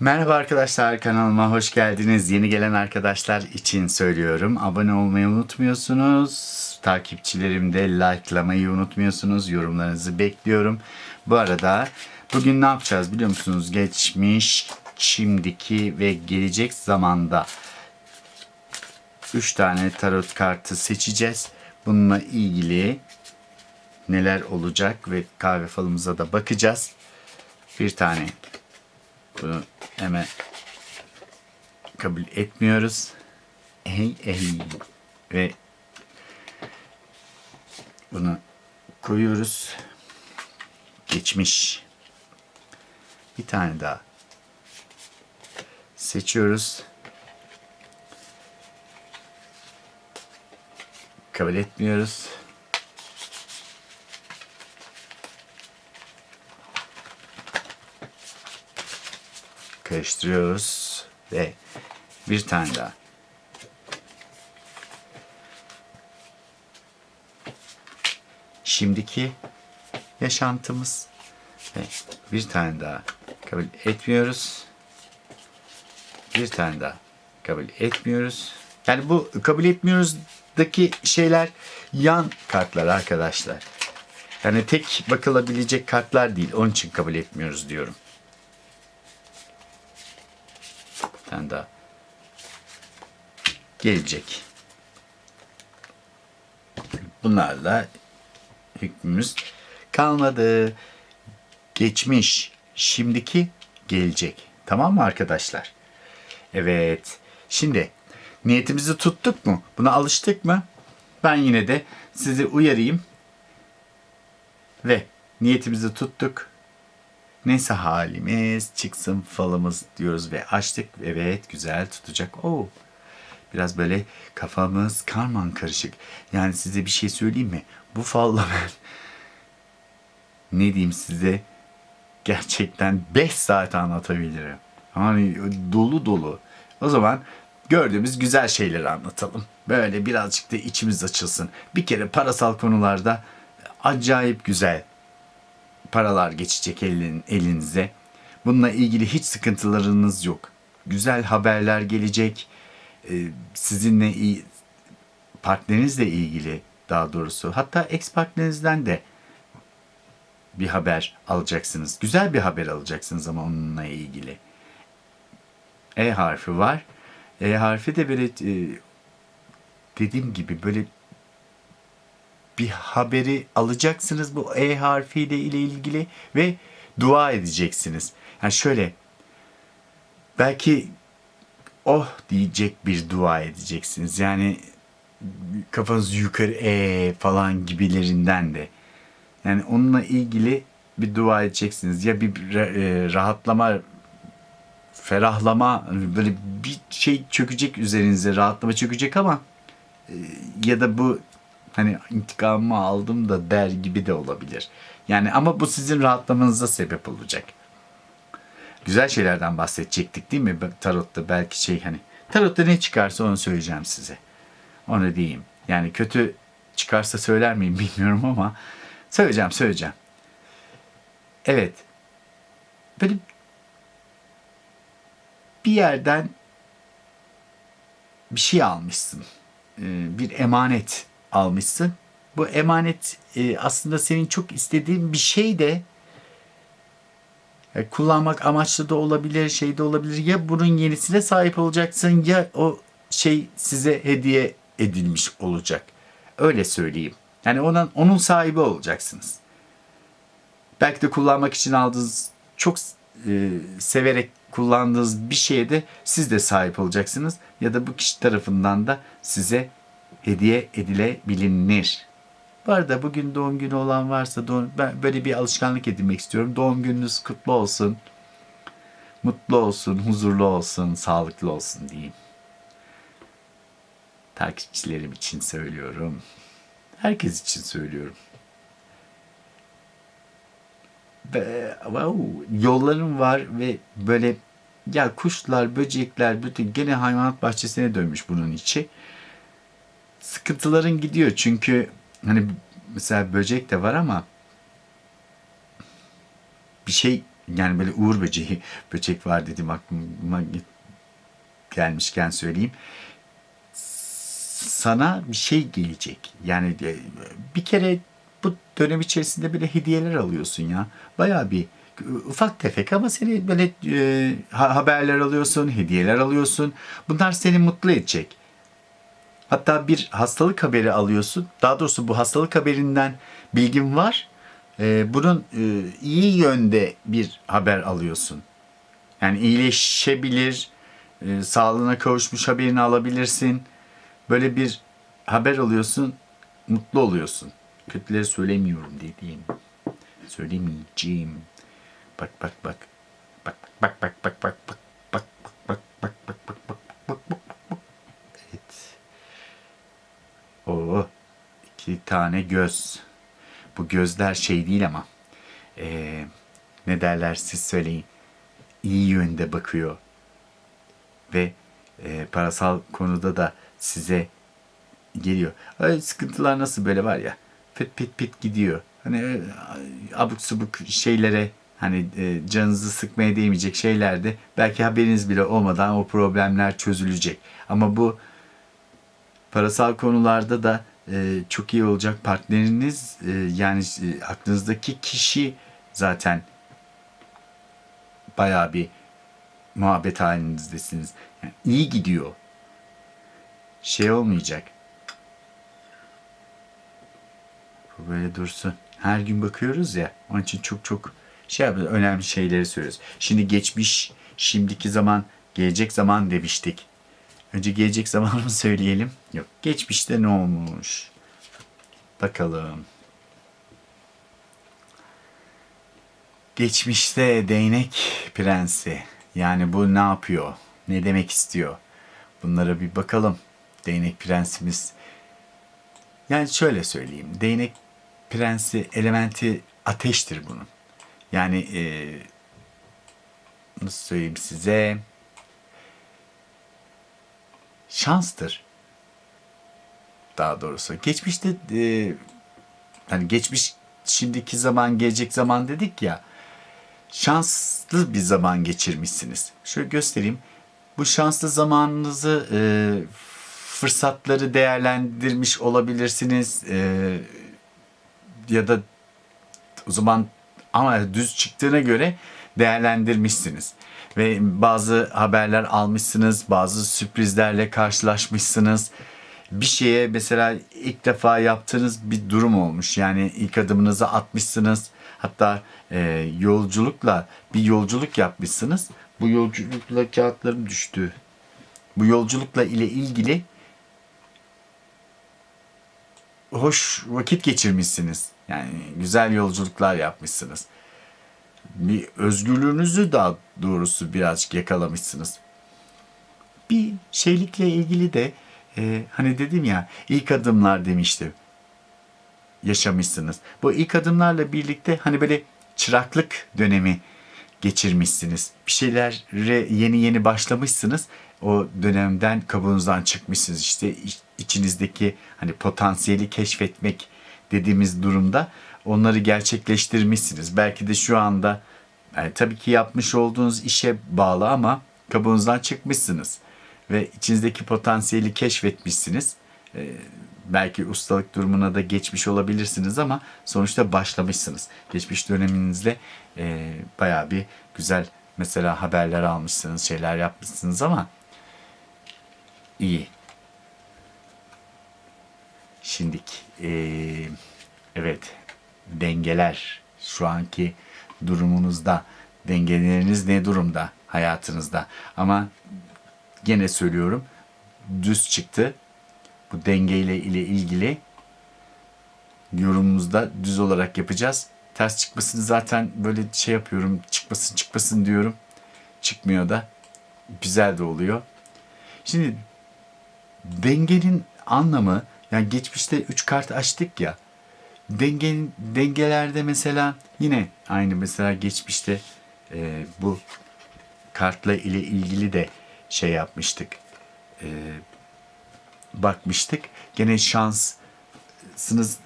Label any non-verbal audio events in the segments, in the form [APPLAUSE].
Merhaba arkadaşlar kanalıma hoş geldiniz. Yeni gelen arkadaşlar için söylüyorum. Abone olmayı unutmuyorsunuz. Takipçilerim de likelamayı unutmuyorsunuz. Yorumlarınızı bekliyorum. Bu arada bugün ne yapacağız biliyor musunuz? Geçmiş, şimdiki ve gelecek zamanda 3 tane tarot kartı seçeceğiz. Bununla ilgili neler olacak ve kahve falımıza da bakacağız. Bir tane bunu hemen kabul etmiyoruz. Ey ey ve bunu koyuyoruz. Geçmiş. Bir tane daha seçiyoruz. Kabul etmiyoruz. Karıştırıyoruz ve bir tane daha. Şimdiki yaşantımız ve bir tane daha kabul etmiyoruz. Bir tane daha kabul etmiyoruz. Yani bu kabul etmiyoruz'daki şeyler yan kartlar arkadaşlar. Yani tek bakılabilecek kartlar değil. Onun için kabul etmiyoruz diyorum. Bir tane daha gelecek. Bunlarla hükmümüz kalmadı. Geçmiş, şimdiki, gelecek. Tamam mı arkadaşlar? Evet. Şimdi niyetimizi tuttuk mu? Buna alıştık mı? Ben yine de sizi uyarayım. Ve niyetimizi tuttuk. Neyse halimiz çıksın falımız diyoruz ve açtık. Evet güzel tutacak. Oo. Biraz böyle kafamız karman karışık. Yani size bir şey söyleyeyim mi? Bu falla ben ne diyeyim size gerçekten 5 saat anlatabilirim. Hani dolu dolu. O zaman gördüğümüz güzel şeyleri anlatalım. Böyle birazcık da içimiz açılsın. Bir kere parasal konularda acayip güzel paralar geçecek elin, elinize. Bununla ilgili hiç sıkıntılarınız yok. Güzel haberler gelecek. Ee, sizinle iyi, partnerinizle ilgili daha doğrusu hatta ex partnerinizden de bir haber alacaksınız. Güzel bir haber alacaksınız ama onunla ilgili. E harfi var. E harfi de böyle e, dediğim gibi böyle bir haberi alacaksınız bu E harfiyle ile ilgili ve dua edeceksiniz. Yani şöyle belki oh diyecek bir dua edeceksiniz. Yani kafanız yukarı e falan gibilerinden de. Yani onunla ilgili bir dua edeceksiniz. Ya bir e, rahatlama, ferahlama böyle bir şey çökecek üzerinize rahatlama çökecek ama e, ya da bu hani intikamımı aldım da der gibi de olabilir. Yani ama bu sizin rahatlamanıza sebep olacak. Güzel şeylerden bahsedecektik değil mi? Tarotta belki şey hani tarotta ne çıkarsa onu söyleyeceğim size. Onu diyeyim. Yani kötü çıkarsa söyler miyim bilmiyorum ama söyleyeceğim söyleyeceğim. Evet. Böyle bir yerden bir şey almışsın. Ee, Bir emanet almışsın. Bu emanet e, aslında senin çok istediğin bir şey de e, kullanmak amaçlı da olabilir, şey de olabilir. Ya bunun yenisine sahip olacaksın ya o şey size hediye edilmiş olacak. Öyle söyleyeyim. Yani onun, onun sahibi olacaksınız. Belki de kullanmak için aldığınız çok e, severek kullandığınız bir şeye de siz de sahip olacaksınız. Ya da bu kişi tarafından da size hediye edilebilir. Bu arada bugün doğum günü olan varsa doğum, ben böyle bir alışkanlık edinmek istiyorum. Doğum gününüz kutlu olsun. Mutlu olsun, huzurlu olsun, sağlıklı olsun diyeyim. Takipçilerim için söylüyorum. Herkes için söylüyorum. Be, wow, yollarım var ve böyle ya kuşlar, böcekler, bütün gene hayvanat bahçesine dönmüş bunun içi sıkıntıların gidiyor çünkü hani mesela böcek de var ama bir şey Yani böyle uğur böceği, böcek var dedim aklıma gelmişken söyleyeyim. Sana bir şey gelecek. Yani e, bir kere bu dönem içerisinde böyle hediyeler alıyorsun ya. Bayağı bir ufak tefek ama seni böyle e, ha- haberler alıyorsun, hediyeler alıyorsun. Bunlar seni mutlu edecek. Hatta bir hastalık haberi alıyorsun. Daha doğrusu bu hastalık haberinden bilgin var. Ee, bunun e, iyi yönde bir haber alıyorsun. Yani iyileşebilir, e, sağlığına kavuşmuş haberini alabilirsin. Böyle bir haber alıyorsun, mutlu oluyorsun. Kötüleri söylemiyorum dediğim. Söylemeyeceğim. Bak. Bak bak bak bak bak bak bak bak tane göz. Bu gözler şey değil ama. Ee, ne derler siz söyleyin. İyi yönde bakıyor. Ve e, parasal konuda da size geliyor. Ay, sıkıntılar nasıl böyle var ya. Pit pit pit gidiyor. Hani e, abuk subuk şeylere hani e, canınızı sıkmaya değmeyecek şeylerde belki haberiniz bile olmadan o problemler çözülecek. Ama bu parasal konularda da e, çok iyi olacak partneriniz e, yani e, aklınızdaki kişi zaten bayağı bir muhabbet halinizdesiniz. Yani iyi gidiyor. Şey olmayacak. Bu böyle dursun. Her gün bakıyoruz ya. Onun için çok çok şey yapıyoruz. Önemli şeyleri söylüyoruz. Şimdi geçmiş, şimdiki zaman, gelecek zaman demiştik. Önce gelecek zamanı mı [LAUGHS] söyleyelim? Yok. Geçmişte ne olmuş? Bakalım. Geçmişte değnek prensi. Yani bu ne yapıyor? Ne demek istiyor? Bunlara bir bakalım. Değnek prensimiz. Yani şöyle söyleyeyim. Değnek prensi elementi ateştir bunun. Yani e, nasıl söyleyeyim size? Şanstır. Daha doğrusu. Geçmişte e, hani geçmiş şimdiki zaman gelecek zaman dedik ya şanslı bir zaman geçirmişsiniz. Şöyle göstereyim. Bu şanslı zamanınızı e, fırsatları değerlendirmiş olabilirsiniz. E, ya da o zaman ama düz çıktığına göre değerlendirmişsiniz. Ve bazı haberler almışsınız, bazı sürprizlerle karşılaşmışsınız. Bir şeye mesela ilk defa yaptığınız bir durum olmuş. Yani ilk adımınızı atmışsınız. Hatta e, yolculukla bir yolculuk yapmışsınız. Bu yolculukla kağıtlarım düştü. Bu yolculukla ile ilgili hoş vakit geçirmişsiniz. Yani güzel yolculuklar yapmışsınız. Bir özgürlüğünüzü daha doğrusu birazcık yakalamışsınız. Bir şeylikle ilgili de e, hani dedim ya ilk adımlar demiştim. Yaşamışsınız. Bu ilk adımlarla birlikte hani böyle çıraklık dönemi geçirmişsiniz. Bir şeylere yeni yeni başlamışsınız. O dönemden kabuğunuzdan çıkmışsınız. İşte iç- içinizdeki hani potansiyeli keşfetmek dediğimiz durumda onları gerçekleştirmişsiniz. Belki de şu anda yani tabii ki yapmış olduğunuz işe bağlı ama kabuğunuzdan çıkmışsınız ve içinizdeki potansiyeli keşfetmişsiniz. Ee, belki ustalık durumuna da geçmiş olabilirsiniz ama sonuçta başlamışsınız. Geçmiş döneminizde e, bayağı bir güzel mesela haberler almışsınız, şeyler yapmışsınız ama iyi. Şimdik eee, evet dengeler şu anki durumunuzda dengeleriniz ne durumda hayatınızda ama gene söylüyorum düz çıktı bu dengeyle ile ilgili yorumumuzda düz olarak yapacağız. Ters çıkmasını zaten böyle şey yapıyorum çıkmasın çıkmasın diyorum çıkmıyor da güzel de oluyor. Şimdi dengenin anlamı yani geçmişte 3 kart açtık ya. Dengenin dengelerde mesela yine aynı mesela geçmişte e, bu kartla ile ilgili de şey yapmıştık. E, bakmıştık. Gene şanssınız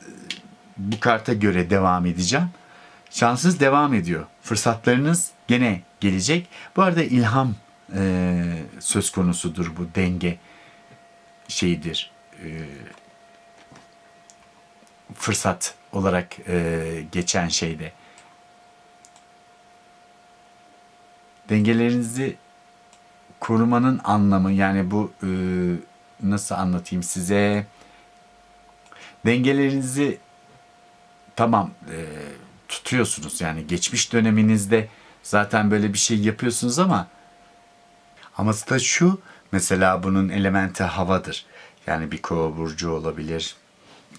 bu karta göre devam edeceğim. şansınız devam ediyor. Fırsatlarınız gene gelecek. Bu arada ilham e, söz konusudur bu denge şeyidir. E, fırsat olarak e, geçen şeyde. Dengelerinizi korumanın anlamı yani bu e, nasıl anlatayım size dengelerinizi tamam e, tutuyorsunuz yani geçmiş döneminizde zaten böyle bir şey yapıyorsunuz ama ama da şu mesela bunun elementi havadır. Yani bir kova burcu olabilir.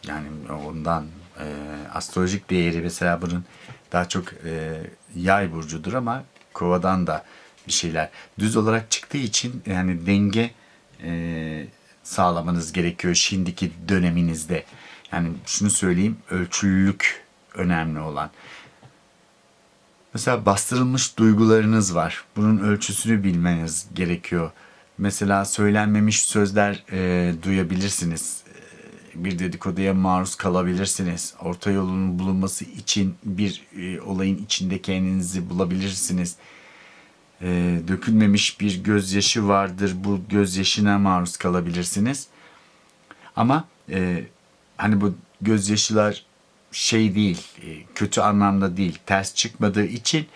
Yani ondan e, astrolojik değeri mesela bunun daha çok e, yay burcudur ama kovadan da bir şeyler düz olarak çıktığı için yani denge e, sağlamanız gerekiyor şimdiki döneminizde. Yani şunu söyleyeyim ölçülülük önemli olan. Mesela bastırılmış duygularınız var. Bunun ölçüsünü bilmeniz gerekiyor. Mesela söylenmemiş sözler e, duyabilirsiniz. Bir dedikoduya maruz kalabilirsiniz. Orta yolun bulunması için bir e, olayın içinde kendinizi bulabilirsiniz. E, dökülmemiş bir gözyaşı vardır. Bu gözyaşına maruz kalabilirsiniz. Ama e, hani bu gözyaşılar şey değil, e, kötü anlamda değil, ters çıkmadığı için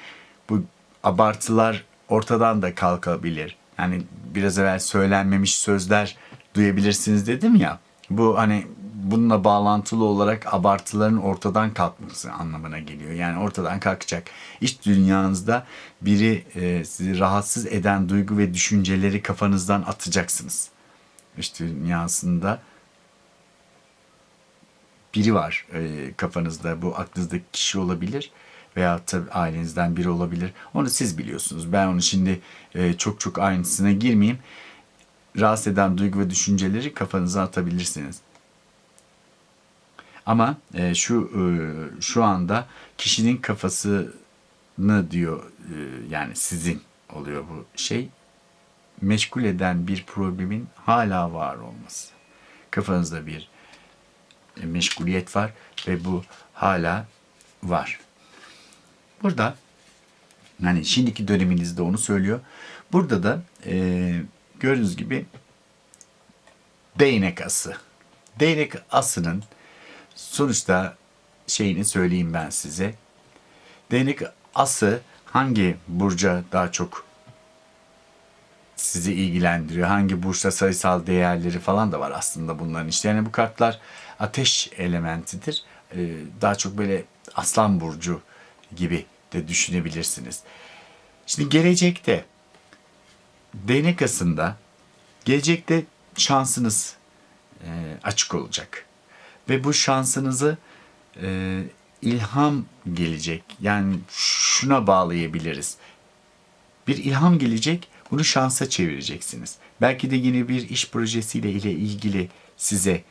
bu abartılar ortadan da kalkabilir. Yani biraz evvel söylenmemiş sözler duyabilirsiniz dedim ya. Bu hani bununla bağlantılı olarak abartıların ortadan kalkması anlamına geliyor. Yani ortadan kalkacak. İç dünyanızda biri e, sizi rahatsız eden duygu ve düşünceleri kafanızdan atacaksınız. İç dünyasında biri var e, kafanızda. Bu aklınızdaki kişi olabilir veya tabii ailenizden biri olabilir. Onu siz biliyorsunuz. Ben onu şimdi e, çok çok ayrıntısına girmeyeyim. Rahatsız eden duygu ve düşünceleri kafanıza atabilirsiniz. Ama e, şu e, şu anda kişinin kafasını diyor e, yani sizin oluyor bu şey meşgul eden bir problemin hala var olması. Kafanızda bir e, meşguliyet var ve bu hala var. Burada yani şimdiki döneminizde onu söylüyor. Burada da e, gördüğünüz gibi değnek ası. Değnek asının sonuçta şeyini söyleyeyim ben size. Değnek ası hangi burca daha çok sizi ilgilendiriyor? Hangi burçta sayısal değerleri falan da var aslında bunların işte. Yani bu kartlar ateş elementidir. Ee, daha çok böyle aslan burcu gibi de düşünebilirsiniz. Şimdi gelecekte değnek asında gelecekte şansınız e, açık olacak. Ve bu şansınızı e, ilham gelecek. Yani şuna bağlayabiliriz. Bir ilham gelecek, bunu şansa çevireceksiniz. Belki de yine bir iş projesiyle ile ilgili size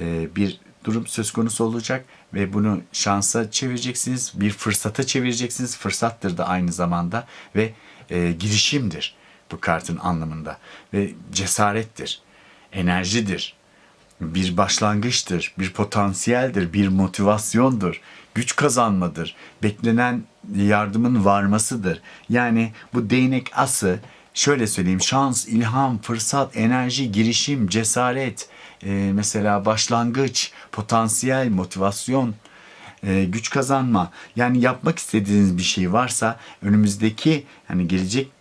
e, bir durum söz konusu olacak ve bunu şansa çevireceksiniz, bir fırsata çevireceksiniz. Fırsattır da aynı zamanda ve e, girişimdir bu kartın anlamında ve cesarettir, enerjidir, bir başlangıçtır, bir potansiyeldir, bir motivasyondur, güç kazanmadır, beklenen yardımın varmasıdır. Yani bu değnek ası şöyle söyleyeyim şans, ilham, fırsat, enerji, girişim, cesaret, e, mesela başlangıç, potansiyel, motivasyon, e, güç kazanma. Yani yapmak istediğiniz bir şey varsa önümüzdeki hani gelecek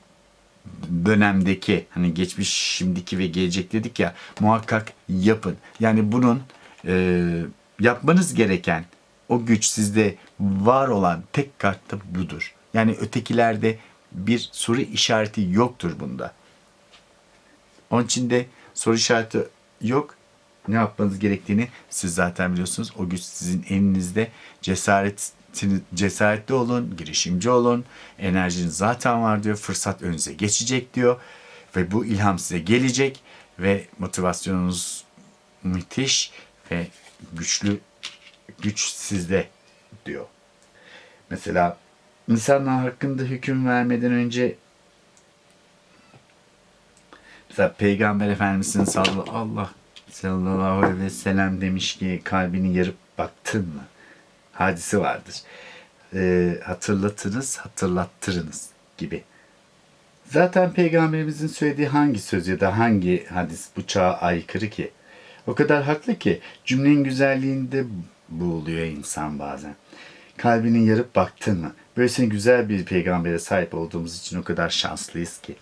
dönemdeki hani geçmiş, şimdiki ve gelecek dedik ya muhakkak yapın. Yani bunun e, yapmanız gereken o güç sizde var olan tek kart da budur. Yani ötekilerde bir soru işareti yoktur bunda. Onun için de soru işareti yok. Ne yapmanız gerektiğini siz zaten biliyorsunuz. O güç sizin elinizde. Cesaret cesaretli olun, girişimci olun. Enerjiniz zaten var diyor. Fırsat önünüze geçecek diyor. Ve bu ilham size gelecek ve motivasyonunuz müthiş ve güçlü güç sizde diyor. Mesela insanlar hakkında hüküm vermeden önce mesela Peygamber Efendimiz'in sallallahu Allah sallallahu aleyhi ve sellem demiş ki kalbini yarıp baktın mı? Hadisi vardır. e, hatırlatırız, hatırlattırınız gibi. Zaten peygamberimizin söylediği hangi söz ya da hangi hadis bu çağa aykırı ki? O kadar haklı ki cümlenin güzelliğinde boğuluyor insan bazen. Kalbini yarıp baktın mı? Böylesine güzel bir peygambere sahip olduğumuz için o kadar şanslıyız ki.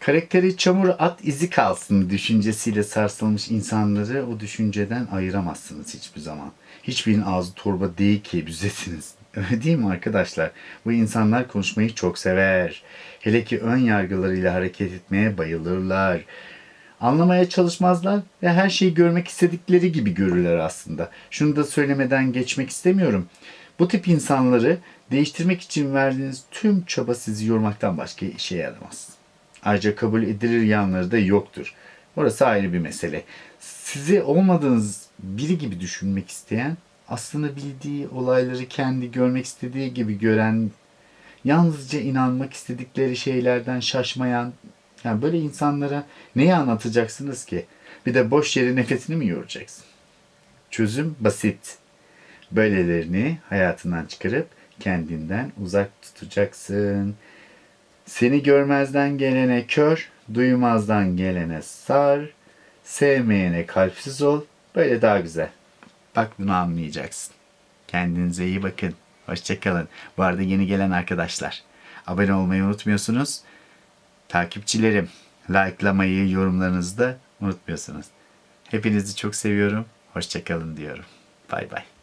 Karakteri çamur at izi kalsın düşüncesiyle sarsılmış insanları o düşünceden ayıramazsınız hiçbir zaman. Hiçbirinin ağzı torba değil ki büzesiniz. [LAUGHS] Öyle değil mi arkadaşlar? Bu insanlar konuşmayı çok sever. Hele ki ön yargılarıyla hareket etmeye bayılırlar. Anlamaya çalışmazlar ve her şeyi görmek istedikleri gibi görürler aslında. Şunu da söylemeden geçmek istemiyorum. Bu tip insanları değiştirmek için verdiğiniz tüm çaba sizi yormaktan başka işe yaramaz. Ayrıca kabul edilir yanları da yoktur. Orası ayrı bir mesele. Sizi olmadığınız biri gibi düşünmek isteyen, aslında bildiği olayları kendi görmek istediği gibi gören, yalnızca inanmak istedikleri şeylerden şaşmayan, yani böyle insanlara neyi anlatacaksınız ki? Bir de boş yere nefesini mi yoracaksın? Çözüm basit. Böylelerini hayatından çıkarıp kendinden uzak tutacaksın. Seni görmezden gelene kör, duymazdan gelene sar, sevmeyene kalpsiz ol. Böyle daha güzel. Bak bunu anlayacaksın. Kendinize iyi bakın. Hoşçakalın. Bu arada yeni gelen arkadaşlar. Abone olmayı unutmuyorsunuz. Takipçilerim. Likelamayı, yorumlarınızı da unutmuyorsunuz. Hepinizi çok seviyorum. Hoşçakalın diyorum. Bay bay.